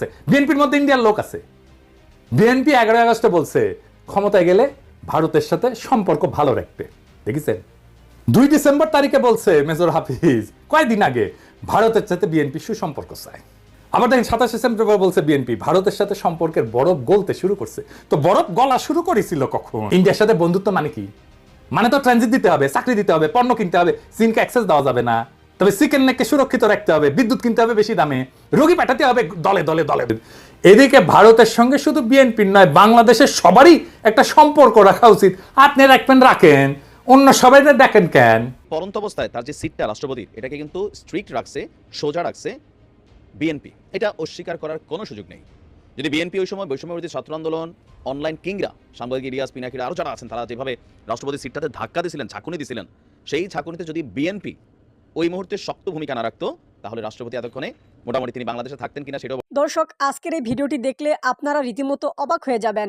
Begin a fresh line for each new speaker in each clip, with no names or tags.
আছে বিএনপির মধ্যে ইন্ডিয়ার লোক আছে। বিএনপি এগারো আগস্টে বলছে, ক্ষমতায় গেলে ভারতের সাথে সম্পর্ক ভালো রাখতে। দেখেছেন? দুই ডিসেম্বর তারিখে বলছে মেজর হাফিজ কয়েকদিন আগে ভারতের সাথে বিএনপি সুসম্পর্ক চায়। আবার দেখেন সাতাশে সেপ্টেম্বর বলছে বিএনপি, ভারতের সাথে সম্পর্কের বরফ গলতে শুরু করছে। তো বরফ গলা শুরু করেছিল কখন? ইন্ডিয়ার সাথে বন্ধুত্ব মানে কি? মানে তো ট্রানজিট দিতে হবে, চাকরি দিতে হবে, পণ্য কিনতে হবে চীনকে অ্যাক্সেস দেওয়া যাবে না। তবে চিকেন নেককে সুরক্ষিত রাখতে হবে, বিদ্যুৎ কিনতে হবে বেশি দামে, রোগী পাঠাতে হবে দলে দলে দলে। এদিকে ভারতের সঙ্গে শুধু বিএনপির নয়, বাংলাদেশের সবারই একটা সম্পর্ক রাখা উচিত। আপনি রাখবেন, রাখেন, অন্য সবাই দেখেন কেন?
পরন্ত অবস্থায় তার যে সিটটা রাষ্ট্রপতির এটাকে কিন্তু স্ট্রিক্ট রাখছে, সোজা রাখছে বিএনপি। এটা অস্বীকার করার কোনো সুযোগ নেই। যদি বিএনপি ওই সময় বৈষম্যবিরোধী ছাত্র আন্দোলন অনলাইন কিংরা সাংবাদিক ইলিয়াস পিনাকিরা আরও যারা আছেন, তারা যেভাবে রাষ্ট্রপতির সিটটাতে ধাক্কা দিয়েছিলেন, ঝাঁকুনি দিয়েছিলেন, সেই ঝাঁকুনিতে যদি বিএনপি ওই মুহূর্তে শক্ত ভূমিকা না রাখতো, তাহলে রাষ্ট্রপতি এতক্ষণে মোটামুটি তিনি বাংলাদেশে থাকতেন কিনা সেটাও
দর্শক, আজকের এই ভিডিওটি দেখলে আপনারা রীতিমতো অবাক হয়ে যাবেন।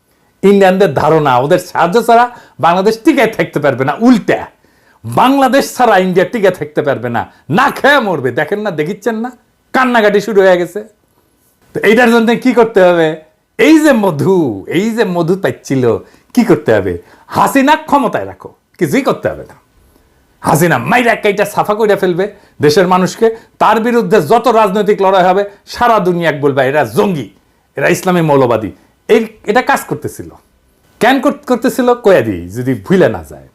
ইন্ডিয়ানদের ধারণা, ওদের সাহায্য ছাড়া বাংলাদেশ টিকে থাকতে পারবে না, উল্টা। বাংলাদেশ ছাড়া ইন্ডিয়া টিকে থাকতে পারবে না। না খেয়ে মরবে, দেখেন না, দেখিচ্ছেন না, কান্নাকাটি শুরু হয়ে গেছে। তো এইটার জন্য কি করতে হবে? এই যে মধু, এই যে মধু পাচ্ছিল, কি করতে হবে? হাসিনা ক্ষমতায় রাখো, কিছুই করতে হবে না। হাসিনা মাইরা কাইটা সাফা কইরা ফেলবে দেশের মানুষকে, তার বিরুদ্ধে যত রাজনৈতিক লড়াই হবে, সারা দুনিয়াক বলবে, এরা জঙ্গি, এরা ইসলামী মৌলবাদী। এই এটা কাজ করতেছিল। কেন করতেছিল? কয়া দিই, যদি ভুলে না যায়।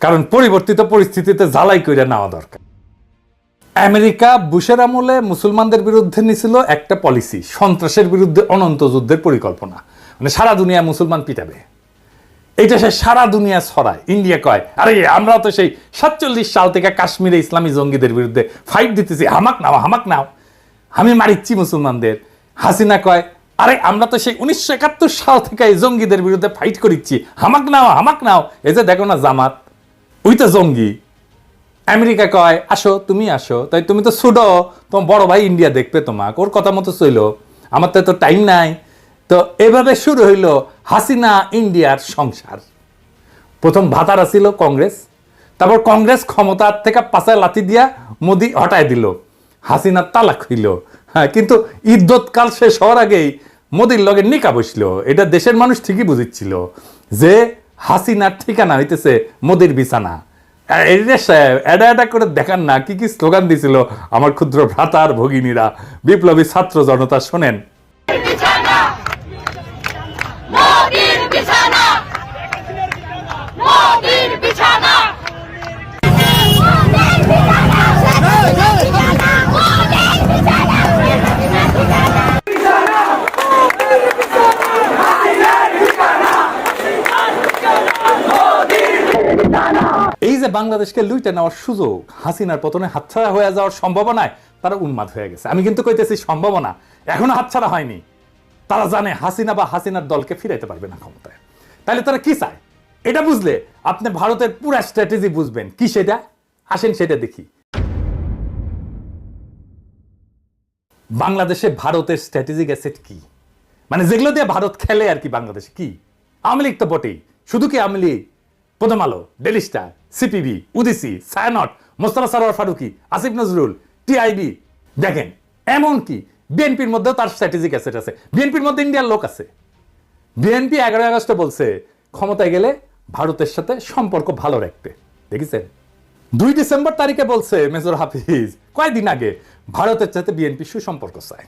কারণ পরিবর্তিত পরিস্থিতিতে জ্বালাই করে নেওয়া দরকার। আমেরিকা বুশের আমলে মুসলমানদের বিরুদ্ধে নিছিল একটা পলিসি সন্ত্রাসের বিরুদ্ধে অনন্ত যুদ্ধের পরিকল্পনা। মানে সারা দুনিয়া মুসলমান পিটাবে। এটা সে সারা দুনিয়া ছড়ায়। ইন্ডিয়া কয়, আরে, আমরা তো সেই সাতচল্লিশ সাল থেকে কাশ্মীরে ইসলামী জঙ্গিদের বিরুদ্ধে ফাইট দিতেছি। হামাক নাও হামাক নাও। আমি মারিচ্ছি মুসলমানদের। হাসিনা কয় আরে, আমরা তো সেই উনিশশো একাত্তর সাল থেকে এই জঙ্গিদের বিরুদ্ধে ফাইট করিচ্ছি। হামাক নাও হামাক নাও। এই যে দেখো না জামাত, ওই তো জঙ্গি। আমেরিকা কয়, আসো, তুমি আসো। তাই তুমি তো ছুডো তোমার বড় ভাই ইন্ডিয়া দেখবে তোমাকে, ওর কথা মতো চইলো। আমার তো টাইম নাই। তো এভাবে শুরু হইল হাসিনা ইন্ডিয়ার সংসার। প্রথম ভাতারা ছিল কংগ্রেস, তারপর কংগ্রেস ক্ষমতার থেকে পাশে লাথি দিয়া মোদি হটায় দিল। হাসিনা তালাক হইল। হ্যাঁ কিন্তু ইদ্যৎকাল শেষ হওয়ার আগেই মোদির লগে নিকা বসল। এটা দেশের মানুষ ঠিকই বুঝিচ্ছিল যে হাসিনার ঠিকানা হইতেছে মোদির বিছানা। এডা এডা করে দেখান না, কি কি স্লোগান দিছিল আমার ক্ষুদ্র ভ্রাতার ভগিনীরা। বিপ্লবী ছাত্র জনতা, শোনেন।
বিছানা
এই যে বাংলাদেশকে লুইটে নেওয়ার সুযোগ হাসিনার পতনে হাতছাড়া হয়ে যাওয়ার সম্ভাবনায় তারা উন্মাদ হয়ে গেছে। আমি কিন্তু কইতেছি সম্ভাবনা এখনও হাতছাড়া হয়নি। তারা জানে হাসিনা বা হাসিনার দলকে ফিরাইতে পারবে না ক্ষমতায়। তাহলে তারা কি চায়? এটা বুঝলে আপনি ভারতের পুরা স্ট্র্যাটেজি বুঝবেন। কি সেটা? আসেন সেটা দেখি। বাংলাদেশে ভারতের স্ট্র্যাটেজিক অ্যাসেট কি? মানে যেগুলো দিয়ে ভারত খেলে আর কি বাংলাদেশে কি? আওয়ামী লীগ তো বটেই। শুধু কি Awami League? Prothom Alo Daily Star CPB উদিসি সায়ানট মোস্তফা সরোয়ার ফারুকি, আসিফ নজরুল টিআইবি দেখেন, এমন কি? বিএনপির মধ্যেও তার স্ট্র্যাটেজিক অ্যাসেট আছে। বিএনপির মধ্যে ইন্ডিয়ার লোক আছে। বিএনপি এগারোই আগস্টে বলছে, ক্ষমতায় গেলে ভারতের সাথে সম্পর্ক ভালো রাখতে। দেখেছেন? দুই ডিসেম্বর তারিখে বলছে মেজর হাফিজ কয়েকদিন আগে ভারতের সাথে বিএনপি সুসম্পর্ক চায়।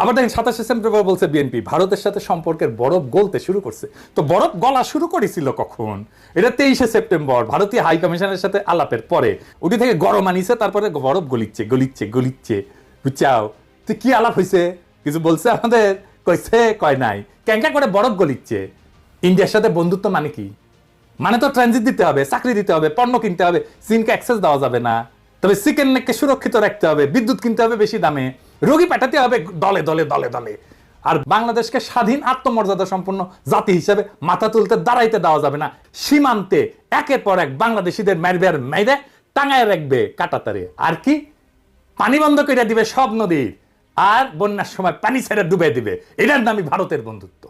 আবার দেখেন সাতাশে সেপ্টেম্বর বলছে বিএনপি, ভারতের সাথে সম্পর্কের বরফ গলতে শুরু করছে। তো বরফ গলা শুরু করেছিল কখন? এটা তেইশে সেপ্টেম্বর, ভারতীয় হাই কমিশনের সাথে আলাপের পরে। ওটি থেকে গরম আনিছে, তারপরে বরফ গলিচ্ছে গলিচ্ছে গলিচ্ছে। বুঝছাও? তুই কি আলাপ হয়েছে কিছু বলছে আমাদের? কইছে, কয় নাই। ক্যাঙ্কা করে বরফ গলিচ্ছে। ইন্ডিয়ার সাথে বন্ধুত্ব মানে কি? মানে তো ট্রানজিট দিতে হবে, চাকরি দিতে হবে, পণ্য কিনতে হবে চীনকে অ্যাক্সেস দেওয়া যাবে না। তবে চিকেন নেককে সুরক্ষিত রাখতে হবে, বিদ্যুৎ কিনতে হবে বেশি দামে। রোগী পাঠাতে হবে দলে দলে দলে দলে। আর বাংলাদেশকে স্বাধীন আত্মমর্যাদা সম্পন্ন জাতি হিসেবে মাথা তুলতে, দাঁড়াইতে দেওয়া যাবে না। সীমান্তে একের পর এক বাংলাদেশিদের মারবে আর মেরে টাঙায় রাখবে কাটাতারে। আর কি? পানি বন্ধ করে দিবে সব নদীর আর বন্যার সময় পানি ছেড়ে ডুবে দিবে। এটার নামই ভারতের বন্ধুত্ব।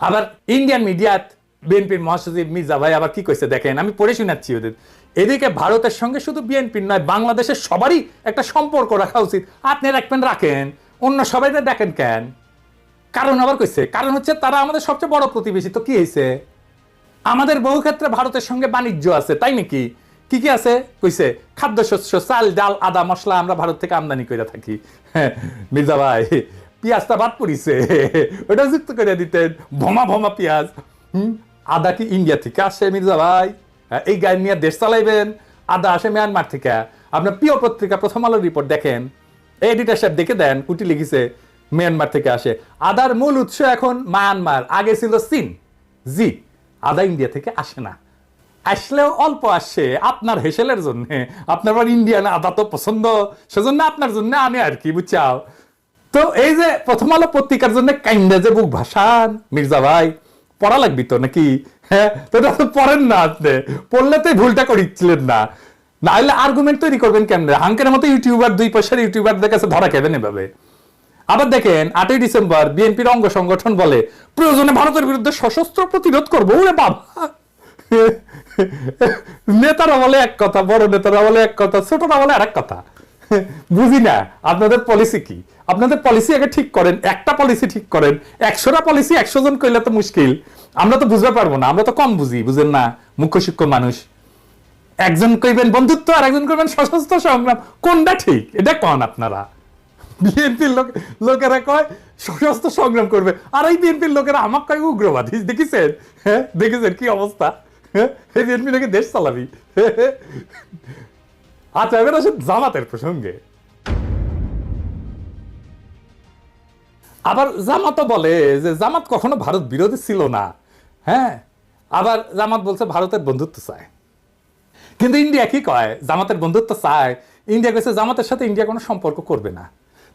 আবার ইন্ডিয়ান মিডিয়াত বিএনপির মহাসচিব মির্জা ভাই আবার কি কইছে দেখেন? আমি পড়ে শোনাচ্ছি ওদের। এদিকে ভারতের সঙ্গে শুধু বিএনপির নয় বাংলাদেশের সবারই একটা সম্পর্ক রাখা উচিত। আপনি রাখবেন রাখেন। অন্য সবাই দেখেন কেন? কারণ আবার কইছে কারণ হচ্ছে তারা আমাদের সবচেয়ে বড় প্রতিবেশী। তো কি হয়েছে আমাদের বহু ক্ষেত্রে ভারতের সঙ্গে বাণিজ্য আছে তাই নাকি? কি কি আছে? কইছে খাদ্যশস্য চাল ডাল আদা মশলা আমরা ভারত থেকে আমদানি করে থাকি। হ্যাঁ, মির্জা ভাই পেঁয়াজটা বাদ পড়িছে। ওটা যুক্ত করে দিতেন। ভমা ভমা পেঁয়াজ। হুম, আদা কি ইন্ডিয়া থেকে আসে মির্জা ভাই? হ্যাঁ, এই গাড়ি নিয়ে দেশ চালাইবেন আদা আসে মিয়ানমার থেকে। আপনার প্রিয় পত্রিকা প্রথম আলোর রিপোর্ট দেখেন। এডিটার সাহেব দেখে দেন কুটি লিখেছে মিয়ানমার থেকে আসে। আদার মূল উৎস এখন মায়ানমার আগে ছিল চীন। জি আদা ইন্ডিয়া থেকে আসে না। আসলেও অল্প আসে আপনার হেসেলের জন্য। আপনার ইন্ডিয়ান আদা তো পছন্দ। সেজন্য আপনার জন্য আনে আর কি বুঝছাও? তো এই যে প্রথম আলো পত্রিকার জন্য কাইন্দা যে বুক ভাসান মির্জা ভাই। পড়া লাগবি তো নাকি? হ্যাঁ তো তো পড়েন না আপনি। পড়লে তো ভুলটা করিচ্ছিলেন না। না হলে আর্গুমেন্ট তৈরি করবেন কেমনে? হাঙ্কের মতো ইউটিউবার, দুই পয়সার ইউটিউবারদের কাছে ধরা খেবেন এভাবে? আবার দেখেন, আটই ডিসেম্বর বিএনপির অঙ্গ সংগঠন বলে, প্রয়োজনে ভারতের বিরুদ্ধে সশস্ত্র প্রতিরোধ করব। ওরে বাবা! নেতারা বলে এক কথা, বড় নেতারা বলে এক কথা, ছোটরা বলে আর এক কথা। বুঝি না, আপনাদের পলিসি কি? আপনাদের পলিসি আগে ঠিক করেন, একটা পলিসি ঠিক করেন। একশোটা পলিসি একশো জন কইলে তো মুশকিল। আমরা তো বুঝতে পারব না, আমরা তো কম বুঝি, বুঝেন না? মুখ্য শিক্ষক মানুষ। একজন কইবেন বন্ধুত্ব আর একজন কইবেন সশস্ত্র সংগ্রাম। কোনটা ঠিক? এটা কন আপনারা? বিএনপির লোক লোকেরা কয়, সশস্ত্র সংগ্রাম করবে। আর এই বিএনপির লোকেরা আমাকে কয়, উগ্রবাদী। দেখেছেন? হ্যাঁ? দেখেছেন কি অবস্থা? হ্যাঁ? এই বিএনপি নাকি দেশ চালাবি? আচ্ছা এবার আসেন জামাতের প্রসঙ্গে। আবার জামাতও বলে যে জামাত কখনো ভারত বিরোধী ছিল না। হ্যাঁ? আবার জামাত বলছে ভারতের বন্ধুত্ব চায়। কিন্তু ইন্ডিয়া কি কয়? জামাতের বন্ধুত্ব চায়। ইন্ডিয়া কইছে জামাতের সাথে ইন্ডিয়া কোনো সম্পর্ক করবে না।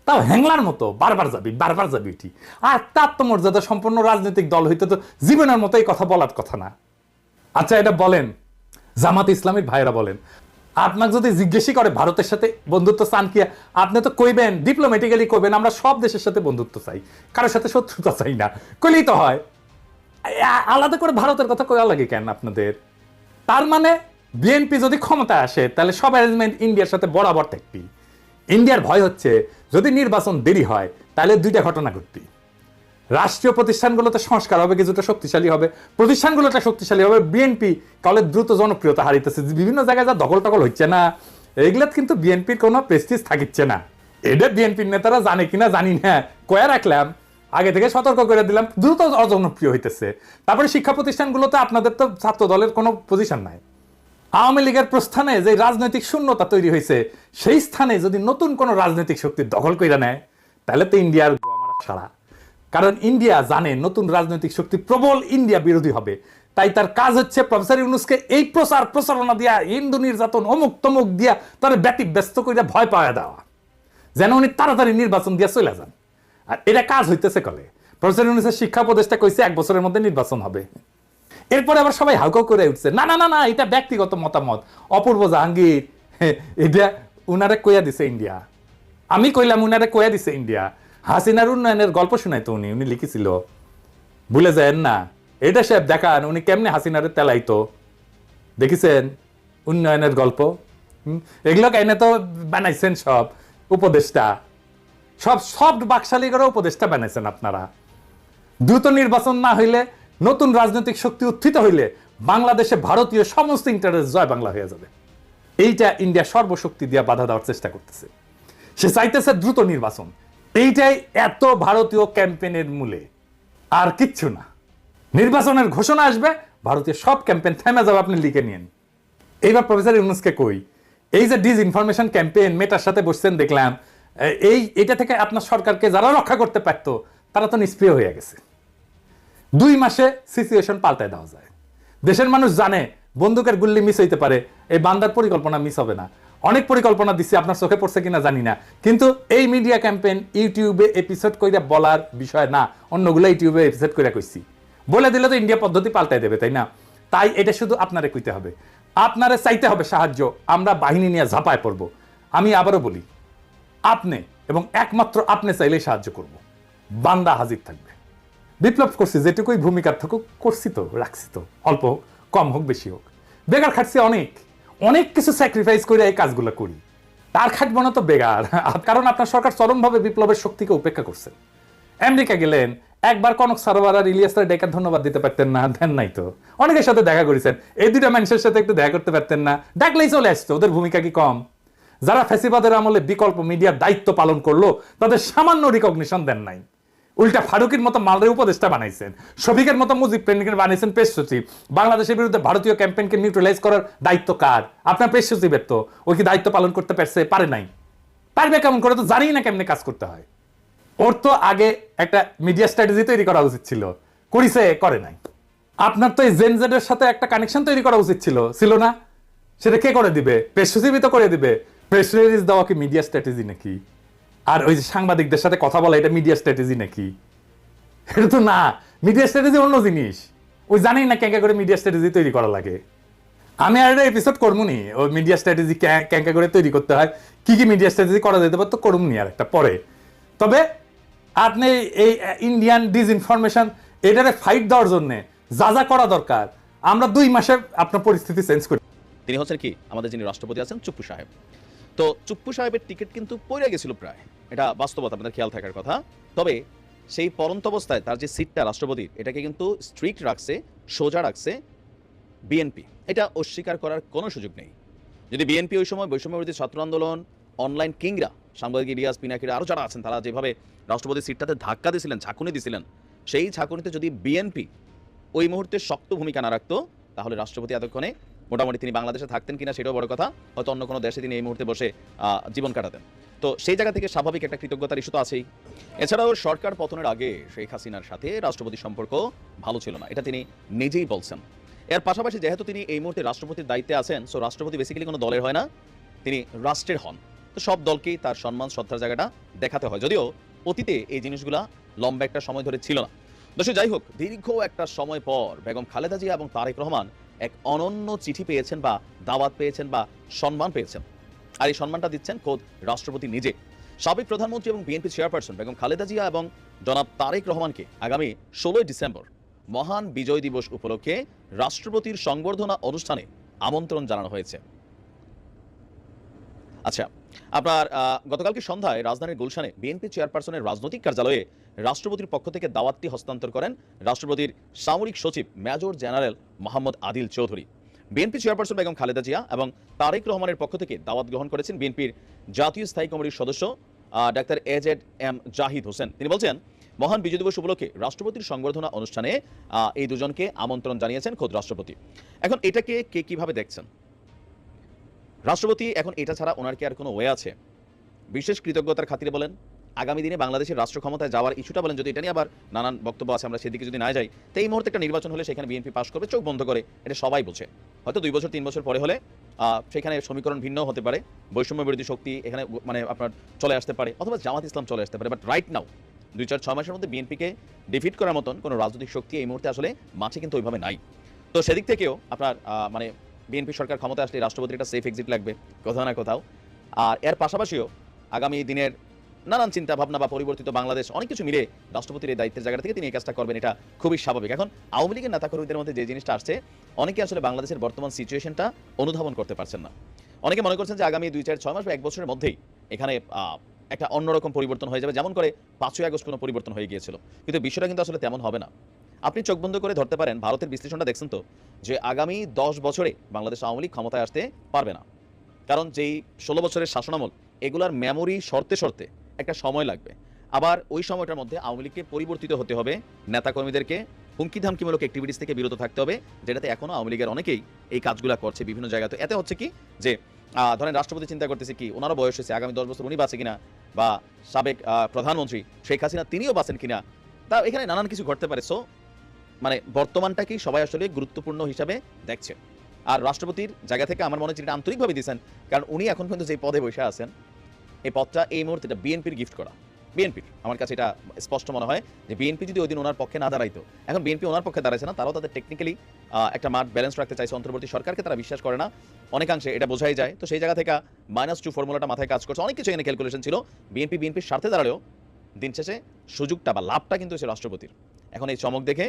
তাও হ্যাংলার মতো বারবার যাবি বারবার যাবি এটি। আর তার তো মর্যাদা সম্পন্ন রাজনৈতিক দল হইতে তো জীবনের মতো এই কথা বলার কথা না। আচ্ছা এটা বলেন। জামাত ইসলামের ভাইরা বলেন আপনাকে যদি জিজ্ঞেসই করে ভারতের সাথে বন্ধুত্ব চান কি, আপনি তো কইবেন ডিপ্লোম্যাটিক্যালি কইবেন, আমরা সব দেশের সাথে বন্ধুত্ব চাই। কারোর সাথে শত্রুতা চাই না। কইলেই তো হয়। আলাদা করে ভারতের কথা কয়া লাগে কেন আপনাদের? তার মানে বিএনপি যদি ক্ষমতায় আসে, তাহলে সব অ্যারেঞ্জমেন্ট ইন্ডিয়ার সাথে বরাবর থাকবি ইন্ডিয়ার ভয় হচ্ছে, যদি নির্বাচন দেরি হয়, তাহলে দুইটা ঘটনা ঘটবি রাষ্ট্রীয় প্রতিষ্ঠানগুলোতে সংস্কার হবে, কিছুটা শক্তিশালী হবে। প্রতিষ্ঠানগুলোটা শক্তিশালী হবে বিএনপি কালে দ্রুত জনপ্রিয়তা হারিতেছে। বিভিন্ন জায়গায় যা দখল টকল হচ্ছে না এগুলো কিন্তু বিএনপির কোনো প্রেস্টিজ থাকিচ্ছে না। এটা বিএনপির নেতারা জানে কিনা জানি না। কয়া রাখলাম, আগে থেকে সতর্ক করে দিলাম, দ্রুত অজনপ্রিয় হইতেছে। তারপরে শিক্ষা প্রতিষ্ঠানগুলোতে আপনাদের তো ছাত্র দলের কোনো পজিশন নাই। আওয়ামী লীগের প্রস্থানে যে রাজনৈতিক শূন্যতা তৈরি হয়েছে সেই স্থানে যদি নতুন কোনো রাজনৈতিক শক্তি দখল করে নেয়, তাহলে তো ইন্ডিয়ার সারা। কারণ ইন্ডিয়া জানে নতুন রাজনৈতিক শক্তি প্রবল ইন্ডিয়া বিরোধী হবে। তাই তার কাজ হচ্ছে প্রফেসর ইউনুসকে এই প্রচার প্রচারণা দিয়া, হিন্দু নির্যাতন অমুক তমুক দিয়া তার ব্যতি ব্যস্ত করে ভয় পাওয়া দেওয়া। যেন উনি তাড়াতাড়ি নির্বাচন দিয়ে চলে যান। আর এটা কাজ হইতেছে কলে। প্রফেসর ইউনুসের শিক্ষা উপদেষ্টা কইছে, এক বছরের মধ্যে নির্বাচন হবে। এরপরে আবার সবাই হাউকাউ করে উঠছে, না না না না, এটা ব্যক্তিগত মতামত। অপূর্ব জাহাঙ্গীর, এটা উনারে কইয়া দিছে ইন্ডিয়া। আমি কইলাম উনারে কইয়া দিছে ইন্ডিয়া। হাসিনার উন্নয়নের গল্প শুনাইতো উনি উনি লিখেছিল, ভুলে যায় না, এটা সাহেব দেখান, উনি কেমনে হাসিনারে তেলাইতো? দেখেছেন? উন্নয়নের গল্প এগুলো কাইনে তো বানাইছেন সব উপদেষ্টা। সব সব বাকশালী করে উপদেষ্টা বানাইছেন আপনারা। দ্রুত নির্বাচন না হইলে, নতুন রাজনৈতিক শক্তি উত্থিত হইলে বাংলাদেশে ভারতীয় সমস্ত ইন্টারেস্ট জয় বাংলা হয়ে যাবে। এইটা ইন্ডিয়া সর্বশক্তি দিয়ে বাধা দেওয়ার চেষ্টা করতেছে। সে চাইতেছে দ্রুত নির্বাচন। এইটাই এত ভারতীয় ক্যাম্পেইনের মূলে। আর কিচ্ছু না। নির্বাচনের ঘোষণা আসবে, ভারতীয় সব ক্যাম্পেইন থেমে যাবে, আপনি লিখে নিন এইবার প্রফেসর ইউনুসকে কই, এই যে ডিজ ইনফরমেশন ক্যাম্পেইন মেটার সাথে বসছেন দেখলাম এই এটা থেকে আপনার সরকারকে যারা রক্ষা করতে পারতো, তারা তো নিষ্ক্রিয় হয়ে গেছে। দুই মাসে সিচুয়েশন পাল্টায় দেওয়া যায়। দেশের মানুষ জানে, বন্দুকের গুল্লি মিস হইতে পারে, এই বান্দার পরিকল্পনা মিস হবে না। অনেক পরিকল্পনা দিচ্ছি আপনার চোখে পড়ছে কিনা জানি না। কিন্তু এই মিডিয়া ক্যাম্পেইন ইউটিউবে এপিসোড কইরা বলার বিষয় না, অন্যগুলো ইউটিউবে এপিসোড কইরা কইছি। বলে দিলে তো ইন্ডিয়া পদ্ধতি পাল্টাই দেবে, তাই না? তাই এটা শুধু আপনারে কইতে হবে। আপনারে চাইতে হবে সাহায্য, আমরা বাহিনী নিয়ে ঝাঁপায় পড়ব। আমি আবারও বলি, আপনি এবং একমাত্র আপনি চাইলেই সাহায্য করব। বান্দা হাজির থাকবে। বিপ্লব করছি, যেটুকুই ভূমিকার থাকুক, করছি তো, রাখছি তো। অল্প হোক, কম হোক, বেশি হোক। বেকার খাটছি অনেক। অনেক কিছু স্যাক্রিফাইস করে এই কাজগুলো করি। তার খাটবো না তো বেগার কারণ আপনার সরকার চরমভাবে বিপ্লবের শক্তিকে উপেক্ষা করছে। আমেরিকা গেলেন, একবার কনক সারোয়ার আর ইলিয়াসের ডেকার ধন্যবাদ দিতে পারতেন না, দেন নাই তো। অনেকের সাথে দেখা করেছেন, এই দুটা মানুষের সাথে একটু দেখা করতে পারতেন না। ডাকলেই চলে আসতো, ওদের ভূমিকা কি কম? যারা ফ্যাসিবাদের আমলে বিকল্প মিডিয়ার দায়িত্ব পালন করল, তাদের সামান্য রিকগনিশন দেন নাই। উল্টা ফারুকের মতো মালরের উপদেষ্টা বানাইছেন। শফিকের মতো মুজিব প্রেমিকের বানিয়েছেন পেশ সচিব। বাংলাদেশের বিরুদ্ধে ভারতীয় ক্যাম্পেইনকে নিউট্রালাইজ করার দায়িত্ব কার? আপনার পেশ সচিবের তো। ওই কি দায়িত্ব পালন করতে পারছে? পারে নাই। পারবে কেমন করে তো জানি না কেমনে কাজ করতে হয়। ওর তো আগে একটা মিডিয়া স্ট্র্যাটেজি তৈরি করা উচিত ছিল। করিছে, করে নাই। আপনার তো এই জেনজেডের সাথে একটা কানেকশন তৈরি করা উচিত ছিল। ছিল না। সেটা কে করে দিবে? প্রেস সচিবই তো করে দিবে। প্রেস রিলিজ দেওয়া কি মিডিয়া স্ট্র্যাটেজি নাকি? আর ওই যে সাংবাদিকদের সাথে কথা বলা, এটা মিডিয়া স্ট্র্যাটেজি নাকি? এটা তো না মিডিয়া স্ট্র্যাটেজি অন্য জিনিস। ওই জানেই না ক্যাঙ্কা করে মিডিয়া স্ট্র্যাটেজি তৈরি করা লাগে। আমি আর একটা এপিসোড করব নি ওই মিডিয়া স্ট্র্যাটেজি ক্যাঙ্কা করে তৈরি করতে হয়। কি কি মিডিয়া স্ট্র্যাটেজি করা যেতে পারতো করুম নি আর একটা পরে। তবে আপনি এই ইন্ডিয়ান ডিসইনফরমেশন এটারে ফাইট দেওয়ার জন্য যা যা করা দরকার, আমরা দুই মাসে আপনার পরিস্থিতি চেঞ্জ করি।
তিনি হচ্ছেন কি? আমাদের যিনি রাষ্ট্রপতি আছেন, চুপ্পু সাহেব। তো চুপ্পু সাহেবের টিকিট কিন্তু পড়ে গেছিল প্রায়। এটা বাস্তবতা, আপনাদের খেয়াল থাকার কথা। তবে সেই পরন্ত অবস্থায় তার যে সিটটা রাষ্ট্রপতির এটাকে কিন্তু স্ট্রিক্ট রাখছে, সোজা রাখছে বিএনপি। এটা অস্বীকার করার কোনো সুযোগ নেই। যদি বিএনপি ওই সময় বৈষম্য বিরোধী ছাত্র আন্দোলন, অনলাইন কিংরা, সাংবাদিক ইলিয়াস পিনাকিরা আরও যারা আছেন, তারা যেভাবে রাষ্ট্রপতির সিটটাতে ধাক্কা দিয়েছিলেন ঝাঁকুনি দিয়েছিলেন সেই ঝাঁকুনিতে যদি বিএনপি ওই মুহূর্তে শক্ত ভূমিকা না রাখতো, তাহলে রাষ্ট্রপতি এতক্ষণে মোটামুটি তিনি বাংলাদেশে থাকতেন কিনা সেটাও বড় কথা। হয়তো অন্য কোনো দেশে তিনি এই মুহূর্তে বসে জীবন কাটাতেন। তো সেই জায়গা থেকে স্বাভাবিক একটা কৃতজ্ঞতার ইস্যু তো আছেই। এছাড়াও সরকার পতনের আগে শেখ হাসিনার সাথে রাষ্ট্রপতির সম্পর্ক ভালো ছিল না। এটা তিনি নিজেই বলছেন। এর পাশাপাশি যেহেতু তিনি এই মুহূর্তে রাষ্ট্রপতির দায়িত্বে আছেন সো রাষ্ট্রপতি বেসিক্যালি কোনো দলের হয় না, তিনি রাষ্ট্রের হন। তো সব দলকেই তার সম্মান, শ্রদ্ধার জায়গাটা দেখাতে হয়। যদিও অতীতে এই জিনিসগুলা লম্বা একটা সময় ধরে ছিল না। দর্শক, যাই হোক, দীর্ঘ একটা সময় পর বেগম খালেদা জিয়া এবং তারেক রহমান এক অনন্য চিঠি পেয়েছেন বা দাওয়াত পেয়েছেন বা সম্মান পেয়েছেন। আর এই সম্মানটা দিচ্ছেন খোদ রাষ্ট্রপতি নিজে। সাবেক প্রধানমন্ত্রী এবং বিএনপি চেয়ারপারসন বেগম খালেদা জিয়া এবং জনাব তারেক রহমানকে আগামী ষোলোই ডিসেম্বর মহান বিজয় দিবস উপলক্ষে রাষ্ট্রপতির সংবর্ধনা অনুষ্ঠানে আমন্ত্রণ জানানো হয়েছে। আচ্ছা আপনার গতকালকে সন্ধ্যায় রাজধানীর গুলশানে বিএনপি চেয়ারপারসনের রাজনৈতিক কার্যালয়ে রাষ্ট্রপতির পক্ষ থেকে দাওয়াতটি হস্তান্তর করেন রাষ্ট্রপতির সামরিক সচিব major general Mohammad Adil Chowdhury. BNP chairperson Begum Khaleda Zia এবং তারেক রহমানের পক্ষ থেকে দাওয়াত গ্রহণ করেছেন বিএনপির জাতীয় স্থায়ী কমিটির সদস্য doctor AZ M Zahid Hossain. তিনি বলছেন, মহান বিজয় দিবস উপলক্ষে রাষ্ট্রপতির সংবর্ধনা অনুষ্ঠানে এই দুজনকে আমন্ত্রণ জানিয়েছেন খোদ রাষ্ট্রপতি। এখন এটাকে কে কীভাবে দেখছেন? রাষ্ট্রপতি এখন এটা ছাড়া ওনার কি আর কোনো ওয়ে আছে? বিশেষ কৃতজ্ঞতার খাতিরে বলেন। আগামী দিনে বাংলাদেশের রাষ্ট্র ক্ষমতায় যাওয়ার ইস্যুটা বলেন, যদি এটা নিয়ে আবার নানান বক্তব্য আছে, আমরা সেদিকে যদি না যাই, তো এই মুহূর্তে একটা নির্বাচন হলে সেখানে বিএনপি পাশ করবে, চোখ বন্ধ করে, এটা সবাই বোঝে। হয়তো দুই বছর, তিন বছর পরে হলে সেখানে সমীকরণ ভিন্ন হতে পারে, বৈষম্য বিরোধী শক্তি এখানে মানে আপনার চলে আসতে পারে, অথবা জামাত ইসলাম চলে আসতে পারে বাট রাইট নাও দুই চার, ছয় মাসের মধ্যে বিএনপিকে ডিফিট করার মতন কোনো রাজনৈতিক শক্তি এই মুহূর্তে আসলে মাঠে কিন্তু ওইভাবে নাই। তো সেদিক থেকেও আপনার মানে বিএনপি সরকার ক্ষমতা আসলে রাষ্ট্রপতির একটা সেফ এক্সিট লাগবে, কোথাও না কোথাও। আর এর পাশাপাশিও আগামী দিনের নানান চিন্তা ভাবনা বা পরিবর্তিত বাংলাদেশ, অনেক কিছু মিলে রাষ্ট্রপতির এই দায়িত্বের জায়গা থেকে তিনি এই কাজটা করবেন। এটা খুবই স্বাভাবিক। এখন আওয়ামী লীগের নেতাকর্মীদের মধ্যে যে জিনিসটা আসছে, অনেকে আসলে বাংলাদেশের বর্তমান সিচুয়েশনটা অনুধাবন করতে পারছেন না। অনেকে মনে করছেন যে আগামী দুই, চার, ছয় মাস বা এক বছরের মধ্যেই এখানে একটা অন্যরকম পরিবর্তন হয়ে যাবে, যেমন করে পাঁচই আগস্ট কোনো পরিবর্তন হয়ে গিয়েছিল। কিন্তু বিষয়টা কিন্তু আসলে তেমন হবে না। আপনি চোখ বন্ধ করে ধরতে পারেন, ভারতের বিশ্লেষণটা দেখছেন তো, যে আগামী দশ বছরে বাংলাদেশ আওয়ামী লীগ ক্ষমতায় আসতে পারবে না। কারণ যেই ষোলো বছরের শাসনামল, এগুলার মেমোরি শর্তে শর্তে একটা সময় লাগবে। আবার ওই সময়টার মধ্যে আওয়ামী লীগকে পরিবর্তিত হতে হবে, নেতাকর্মীদেরকে হুমকি ধামকিমূলক অ্যাক্টিভিটিস থেকে বিরত থাকতে হবে, যেটাতে এখনও আওয়ামী লীগের অনেকেই এই কাজগুলো করছে বিভিন্ন জায়গাতে এতে হচ্ছে কি যে ধরেন রাষ্ট্রপতি চিন্তা করতেছে কি, ওনারও বয়স হয়েছে, আগামী দশ বছর উনি বাঁচে কিনা, বা সাবেক প্রধানমন্ত্রী শেখ হাসিনা তিনিও বাঁচেন কিনা, তা এখানে নানান কিছু ঘটতে পারে। সো মানে বর্তমানটাকেই সবাই আসলে গুরুত্বপূর্ণ হিসাবে দেখছে। আর রাষ্ট্রপতির জায়গা থেকে আমার মনে হচ্ছে এটা আন্তরিকভাবে দিয়েছেন, কারণ উনি এখন পর্যন্ত যে পদে বসে আছেন এই পদটা এই মুহূর্তে এটা বিএনপির গিফট করা। বিএনপির আমার কাছে এটা স্পষ্ট মনে হয় যে বিএনপি যদি ওই দিন ওনার পক্ষে না দাঁড়াইতো, এখন বিএনপি ওনার পক্ষে দাঁড়াইছে না, তারাও তাদের টেকনিক্যালি একটা মাঠ ব্যালেন্স রাখতে চাইছে, অন্তর্বর্তী সরকারকে তারা বিশ্বাস করে না। অনেকাংশে এটা বোঝাই যায়। তো সেই জায়গা থেকে মাইনাস টু ফর্মুলাটা মাথায় কাজ করছে। অনেক কিছু এখানে ক্যালকুলেশন ছিল। বিএনপি বিএনপির স্বার্থে দাঁড়ালেও দিন শেষে সুযোগটা বা লাভটা কিন্তু সে রাষ্ট্রপতির। এখন এই চমক দেখে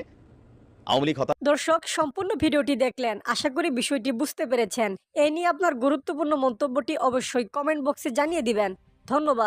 দর্শক, সম্পূর্ণ ভিডিওটি দেখলেন। আশা করি বিষয়টি বুঝতে পেরেছেন। এই নিয়ে আপনার গুরুত্বপূর্ণ মন্তব্যটি অবশ্যই কমেন্ট বক্সে জানিয়ে দিবেন। ধন্যবাদ।